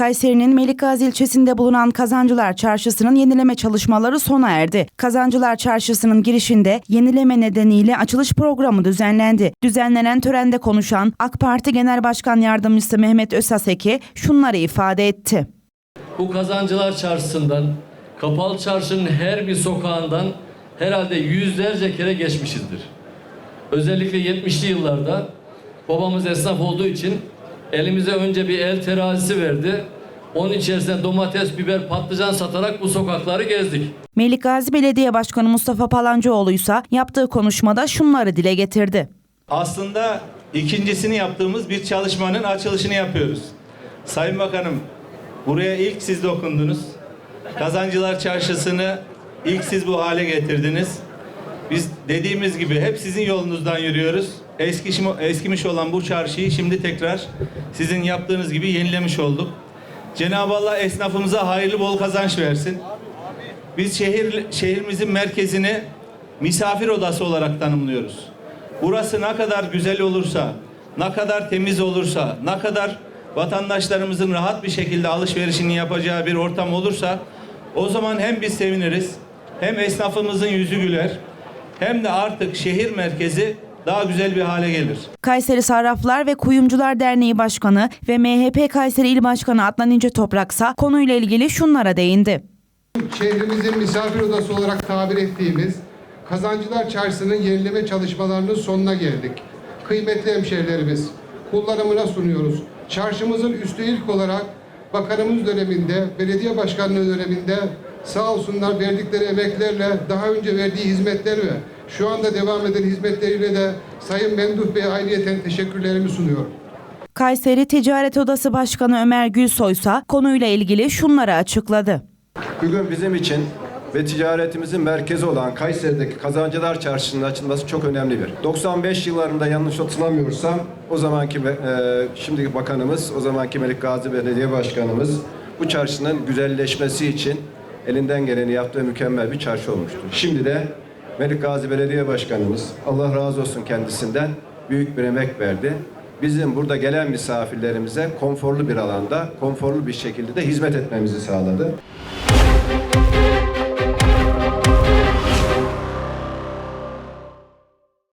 Kayseri'nin Melikgazi ilçesinde bulunan Kazancılar Çarşısı'nın yenileme çalışmaları sona erdi. Kazancılar Çarşısı'nın girişinde yenileme nedeniyle açılış programı düzenlendi. Düzenlenen törende konuşan AK Parti Genel Başkan Yardımcısı Mehmet Ösaseki şunları ifade etti. Bu kazancılar çarşısından, kapalı çarşının her bir sokağından herhalde yüzlerce kere geçmişizdir. Özellikle 70'li yıllarda babamız esnaf olduğu için elimize önce bir el terazisi verdi. Onun içerisine domates, biber, patlıcan satarak bu sokakları gezdik. Melikgazi Belediye Başkanı Mustafa Palancıoğlu ise yaptığı konuşmada şunları dile getirdi. Aslında ikincisini yaptığımız bir çalışmanın açılışını yapıyoruz. Sayın Bakanım, buraya ilk siz dokundunuz. Kazancılar Çarşısı'nı ilk siz bu hale getirdiniz. Biz dediğimiz gibi hep sizin yolunuzdan yürüyoruz. Eskiş, eskimiş olan bu çarşıyı şimdi tekrar sizin yaptığınız gibi yenilemiş olduk. Cenab-ı Allah esnafımıza hayırlı bol kazanç versin. Biz şehir şehrimizin merkezini misafir odası olarak tanımlıyoruz. Burası ne kadar güzel olursa, ne kadar temiz olursa, ne kadar vatandaşlarımızın rahat bir şekilde alışverişini yapacağı bir ortam olursa o zaman hem biz seviniriz, hem esnafımızın yüzü güler, hem de artık şehir merkezi daha güzel bir hale gelir. Kayseri Sarraflar ve Kuyumcular Derneği Başkanı ve MHP Kayseri İl Başkanı Adnan İnce Topraksa konuyla ilgili şunlara değindi. şehrimizin misafir odası olarak tabir ettiğimiz Kazancılar Çarşısı'nın yenileme çalışmalarının sonuna geldik. Kıymetli hemşehrilerimiz, kullanımına sunuyoruz. Çarşımızın üstü ilk olarak bakanımız döneminde, belediye başkanlığı döneminde sağ olsunlar verdikleri emeklerle daha önce verdiği hizmetler ve şu anda devam eden hizmetleriyle de Sayın Memduh Bey'e ayrıyeten teşekkürlerimi sunuyorum. Kayseri Ticaret Odası Başkanı Ömer Gülsoy ise konuyla ilgili şunları açıkladı. Bugün bizim için ve ticaretimizin merkezi olan Kayseri'deki Kazancılar Çarşısı'nın açılması çok önemli bir. 95 yıllarında yanlış hatırlamıyorsam o zamanki e, şimdiki bakanımız, o zamanki Melik Gazi Belediye Başkanımız bu çarşının güzelleşmesi için elinden geleni yaptığı mükemmel bir çarşı olmuştur. Şimdi de Melik Gazi Belediye Başkanımız, Allah razı olsun kendisinden büyük bir emek verdi. Bizim burada gelen misafirlerimize konforlu bir alanda, konforlu bir şekilde de hizmet etmemizi sağladı.